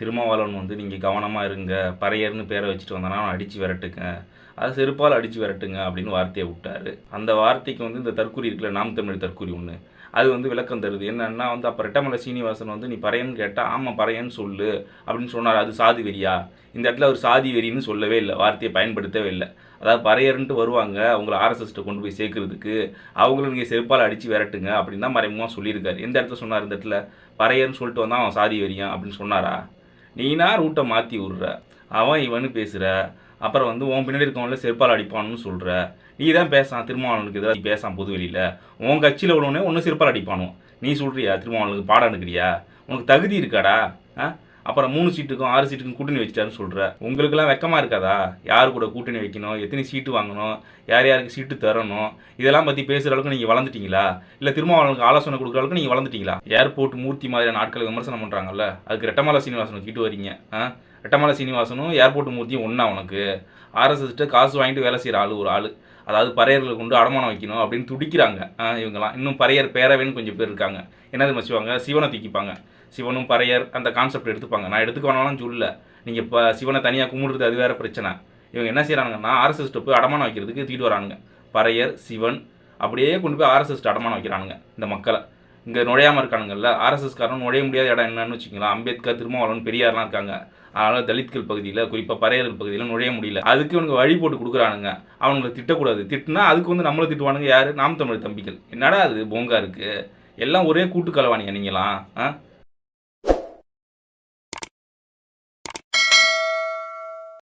திருமாவளவன் வந்து நீங்கள் கவனமாக இருங்க பறையர்னு பேரை வச்சுட்டு வந்தானா அவன் அடித்து விரட்டுங்க. அது செருப்பால் அடித்து விரட்டுங்க அப்படின்னு வார்த்தையை விட்டாரு. அந்த வார்த்தைக்கு வந்து இந்த தற்கூரி இருக்குல்ல நாம் தமிழ் தற்கூரி ஒன்று அது வந்து விளக்கம் தருது. என்னன்னா வந்து அப்போ ரெட்டமலை சீனிவாசன் வந்து நீ பறையன்னு கேட்டால் ஆமாம் பறையன்னு சொல்லு அப்படின்னு சொன்னார். அது சாதி வெறியா? இந்த இடத்துல அவர் சாதி வெறின்னு சொல்லவே இல்லை. வார்த்தையை பயன்படுத்தவே இல்லை. அதாவது பறையர்ன்ட்டு வருவாங்க அவங்கள ஆர்எஸ்எஸ்ட்டை கொண்டு போய் சேர்க்கறதுக்கு. அவங்கள நீங்கள் செருப்பால் அடித்து விரட்டுங்க அப்படின்னு தான் மறைமுகமாக சொல்லியிருக்காரு. எந்த இடத்துல சொன்னார் இந்த இடத்துல? பறையர்னு சொல்லிட்டு வந்தால் அவன் சாதி வெறியான் அப்படின்னு சொன்னாரா? நீனா ரூட்டை மாற்றி விட்ற. அவன் இவனு பேசுகிற அப்புறம் வந்து உன் பின்னாடி இருக்கவங்கள செருப்பால் அடிப்பான்னு சொல்கிற நீ தான் பேசான் திருமாவளவனுக்கு எதிராக பேசான் பொது வெளியில். உன் கட்சியில் உள்ளவனே ஒன்று செருப்பால் அடிப்பானோ நீ சொல்கிறியா திருமாவளவனுக்கு பாடம் எடுக்கிறியா? உனக்கு தகுதி இருக்காடா? ஆ? அப்புறம் மூணு சீட்டுக்கும் ஆறு சீட்டுக்கும் கூட்டணி வச்சிட்டாருன்னு சொல்கிற உங்களுக்கெல்லாம் வெக்கமாக இருக்காதா? யார் கூட கூட்டணி வைக்கணும்? எத்தனை சீட்டு வாங்கணும்? யார் யாருக்கு சீட்டு தரணும்? இதெல்லாம் பற்றி பேசுகிற அளவுக்கு நீங்கள் வளர்ந்துட்டீங்களா? இல்லை திருமாவளவனுக்கு ஆலோசனை கொடுக்குற அளவுக்கு நீங்கள் வளர்ந்துட்டீங்களா? ஏர்போர்ட் மூர்த்தி மாதிரியான ஆட்களை விமர்சனம் பண்ணுறாங்கல்ல அதுக்கு ரெட்டமலை சீனிவாசனுக்கு கிட்ட வரீங்க. ஆ? ரெட்டமலை சீனிவாசனும் ஏர்போர்ட் மூர்த்தியும் ஒன்றா உனக்கு? ஆர்எஸ்எஸ்ட்டு காசு வாங்கிட்டு வேலை செய்கிற ஆள் ஒரு ஆள். அதாவது பறையர்களை கொண்டு அடமானம் வைக்கணும் அப்படின்னு துடிக்கிறாங்க. இவங்கெல்லாம். இன்னும் பறையர் பேரவைன்னு கொஞ்சம் பேர் இருக்காங்க. என்னது மச்சுவாங்க சிவனை தூக்கிப்பாங்க. சிவனும் பறையர் அந்த கான்செப்ட் எடுத்துப்பாங்க. நான் எடுத்துக்க வேணாலும் சொல்லல. நீங்கள் இப்போ சிவனை தனியாக கும்பிடுறது அது வேறு பிரச்சனை. இவங்க என்ன செய்கிறாங்கன்னா ஆர்எஸ்எஸ்ட்டு போய் அடமானம் வைக்கிறதுக்கு தூக்கிட்டு வரானுங்க. பறையர் சிவன் அப்படியே கொண்டு போய் ஆர்எஸ்எஸ்ட்டு அடமானம் வைக்கிறானுங்க இந்த மக்களை. இங்கே நுழையாமல் இருக்கானுங்கல்ல ஆர்எஸ்எஸ்காரன் நுழைய முடியாத இடம் என்னன்னு வச்சுக்கலாம் அம்பேத்கர் திருமாவளவன் பெரியார்லாம் இருக்காங்க. அதனால் தலித்கள் பகுதியில் குறிப்பாக பறையர்கள் பகுதியில் நுழைய முடியல. அதுக்கு இவனுக்கு வழி போட்டு கொடுக்குறானுங்க. அவனுங்களை திட்டக்கூடாது. திட்டினா அதுக்கு வந்து நம்மளை திட்டுவானுங்க யார்? நாம் தமிழ் தம்பிகள். என்னடா அது? போங்கா இருக்குது எல்லாம் ஒரே கூட்டு கலவாணிங்க நீங்களாம்? ஆ?